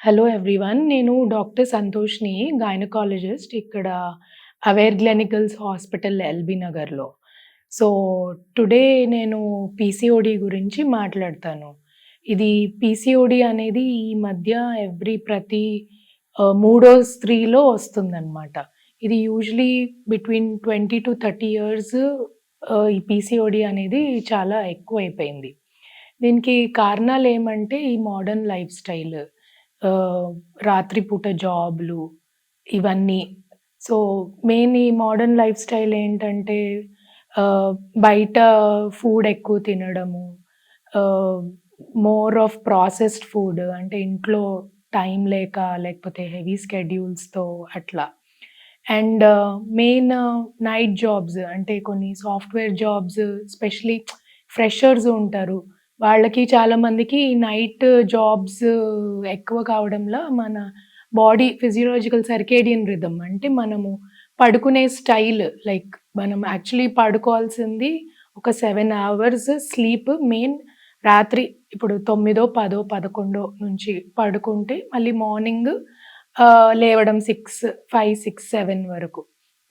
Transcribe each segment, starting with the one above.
Hello everyone నేను doctor సంతోష్ని gynaecologist ఇక్కడ అవేర్ క్లినికల్స్ హాస్పిటల్ ఎల్బీ నగర్లో. సో టుడే నేను పీసీఓడి గురించి మాట్లాడతాను. ఇది పీసీఓడి అనేది ఈ మధ్య ఎవ్రీ ప్రతి మూడో స్త్రీలో వస్తుందన్నమాట. ఇది usually between twenty to thirty years ఈ పీసీఓడి అనేది చాలా ఎక్కువ అయిపోయింది దీనికి కారణాలు ఏమంటే ఈ మోడర్న్ లైఫ్ స్టైల్ రాత్రిపూట జాబ్లు ఇవన్నీ. సో మెయిన్ ఈ మోడర్న్ లైఫ్ స్టైల్ ఏంటంటే బయట ఫుడ్ ఎక్కువ తినడము మోర్ ఆఫ్ ప్రాసెస్డ్ ఫుడ్ అంటే ఇంట్లో టైం లేక లేకపోతే హెవీ స్కెడ్యూల్స్తో అట్లా. అండ్ మెయిన్ నైట్ జాబ్స్ అంటే కొన్ని సాఫ్ట్వేర్ జాబ్స్ స్పెషలీ ఫ్రెషర్స్ ఉంటారు. వాళ్ళకి చాలా మందికి నైట్ జాబ్స్ ఎక్కువ కావడంలో మన బాడీ ఫిజియోలాజికల్ సర్కేడియన్ రిధమ్ అంటే మనము పడుకునే స్టైల్ లైక్ మనం యాక్చువల్లీ పడుకోవాల్సింది ఒక సెవెన్ అవర్స్ స్లీప్ మెయిన్ రాత్రి ఇప్పుడు తొమ్మిదో పదో పదకొండో నుంచి పడుకుంటే మళ్ళీ మార్నింగ్ లేవడం సిక్స్ ఫైవ్ సిక్స్ సెవెన్ వరకు.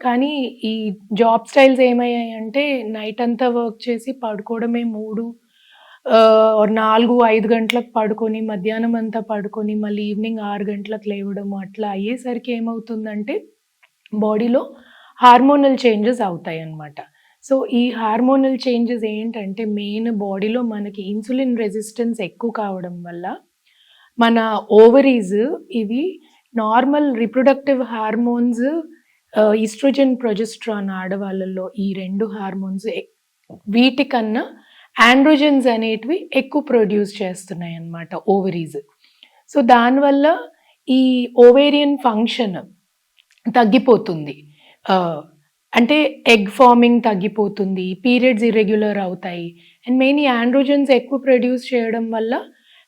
కానీ ఈ జాబ్ స్టైల్స్ ఏమయ్యాయి అంటే నైట్ అంతా వర్క్ చేసి పడుకోవడమే మూడు నాలుగు ఐదు గంటలకు పడుకొని మధ్యాహ్నం అంతా పడుకొని మళ్ళీ ఈవినింగ్ ఆరు గంటలకు లేవడం అట్లా అయ్యేసరికి ఏమవుతుందంటే బాడీలో హార్మోనల్ చేంజెస్ అవుతాయి అన్నమాట సో ఈ హార్మోనల్ చేంజెస్ ఏంటంటే మెయిన్ బాడీలో మనకి ఇన్సులిన్ రెసిస్టెన్స్ ఎక్కువ కావడం వల్ల మన ఓవరీస్ ఇవి normal reproductive hormones oestrogen progesterone ఆడవాళ్ళల్లో ఈ రెండు హార్మోన్స్ వీటికన్నా ఆండ్రోజన్స్ అనేటివి ఎక్కువ ప్రొడ్యూస్ చేస్తున్నాయి అన్నమాట ఓవరీస్ సో దానివల్ల ఈ ఓవేరియన్ ఫంక్షన్ తగ్గిపోతుంది. అంటే ఎగ్ ఫార్మింగ్ తగ్గిపోతుంది పీరియడ్స్ ఇర్రెగ్యులర్ అవుతాయి. అండ్ మెయిన్ ఈ ఆండ్రోజన్స్ ఎక్కువ ప్రొడ్యూస్ చేయడం వల్ల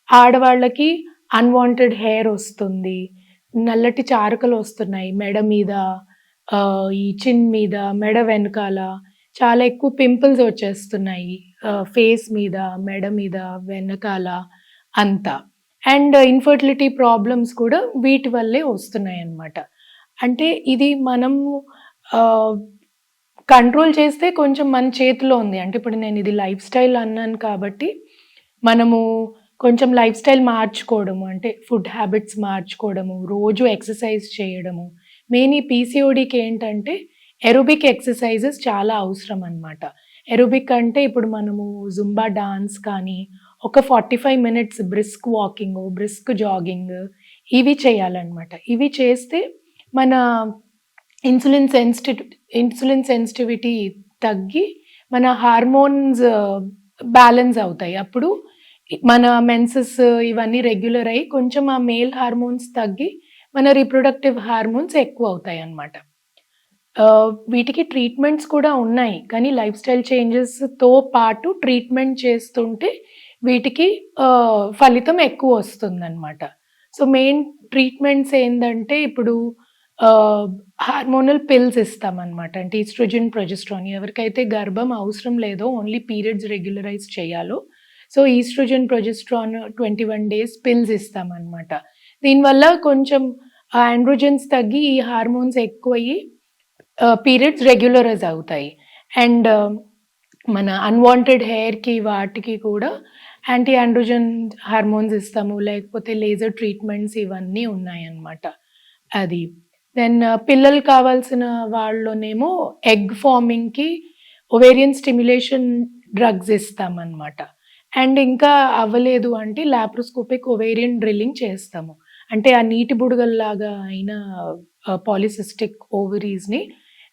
ఆడవాళ్ళకి అన్వాంటెడ్ హెయిర్ వస్తుంది నల్లటి చారకలు వస్తున్నాయి మెడ మీద ఈ చిన్ మీద మెడ వెనకాల చాలా ఎక్కువ పింపుల్స్ వచ్చేస్తున్నాయి. ఫేస్ మీద మెడ మీద వెనకాల అంతా. అండ్ ఇన్ఫర్టిలిటీ ప్రాబ్లమ్స్ కూడా వీటి వల్లే వస్తున్నాయి అన్నమాట అంటే ఇది మనం కంట్రోల్ చేస్తే కొంచెం మన చేతిలో ఉంది. అంటే ఇప్పుడు నేను ఇది లైఫ్ స్టైల్ అన్నాను కాబట్టి మనము కొంచెం లైఫ్ స్టైల్ మార్చుకోవడము అంటే ఫుడ్ హ్యాబిట్స్ మార్చుకోవడము రోజు ఎక్సర్సైజ్ చేయడము. మెయిన్ ఈ పీసీఓడికి ఏంటంటే ఎరోబిక్ ఎక్సర్సైజెస్ చాలా అవసరం అన్నమాట ఎరోబిక్ అంటే ఇప్పుడు మనము జుంబా డాన్స్ కానీ ఒక forty five minutes brisk walking brisk jogging ఇవి చేయాలన్నమాట. ఇవి చేస్తే మన ఇన్సులిన్ సెన్సిటి ఇన్సులిన్ సెన్సిటివిటీ తగ్గి మన హార్మోన్స్ బ్యాలెన్స్ uh, అవుతాయి. అప్పుడు మన మెన్సెస్ ఇవన్నీ రెగ్యులర్ అయ్యి కొంచెం ఆ మేల్ హార్మోన్స్ తగ్గి మన రీప్రొడక్టివ్ హార్మోన్స్ ఎక్కువ అవుతాయి అన్నమాట వీటికి ట్రీట్మెంట్స్ కూడా ఉన్నాయి. కానీ లైఫ్ స్టైల్ చేంజెస్తో పాటు ట్రీట్మెంట్ చేస్తుంటే వీటికి ఫలితం ఎక్కువ వస్తుందన్నమాట. సో మెయిన్ ట్రీట్మెంట్స్ ఏంటంటే ఇప్పుడు హార్మోనల్ పిల్స్ ఇస్తామన్నమాట. అంటే ఈస్ట్రోజన్ ప్రొజెస్ట్రాన్ ఎవరికైతే గర్భం అవసరం లేదో ఓన్లీ పీరియడ్స్ రెగ్యులరైజ్ చేయాలో. So oestrogen progesterone twenty one days pills ఇస్తామన్నమాట. దీనివల్ల కొంచెం ఆండ్రోజన్స్ తగ్గి ఈ హార్మోన్స్ ఎక్కువయ్యి పీరియడ్స్ రెగ్యులరైజ్ అవుతాయి. అండ్ uh, మన అన్వాంటెడ్ హెయిర్కి వాటికి కూడా యాంటీ ఆండ్రోజన్ హార్మోన్స్ ఇస్తాము. లేకపోతే లేజర్ ట్రీట్మెంట్స్ ఇవన్నీ ఉన్నాయన్నమాట. అది. దెన్ uh, పిల్లలు కావాల్సిన వాళ్ళలోనేమో ఎగ్ ఫార్మింగ్కి ఒవేరియన్ స్టిమ్యులేషన్ డ్రగ్స్ ఇస్తామన్నమాట. అండ్ ఇంకా అవ్వలేదు అంటే లాప్రోస్కోపిక్ ఒవేరియన్ డ్రిల్లింగ్ చేస్తాము. అంటే ఆ నీటి బుడగల్లాగా అయిన uh, పాలిసిస్టిక్ ఓవరీస్ని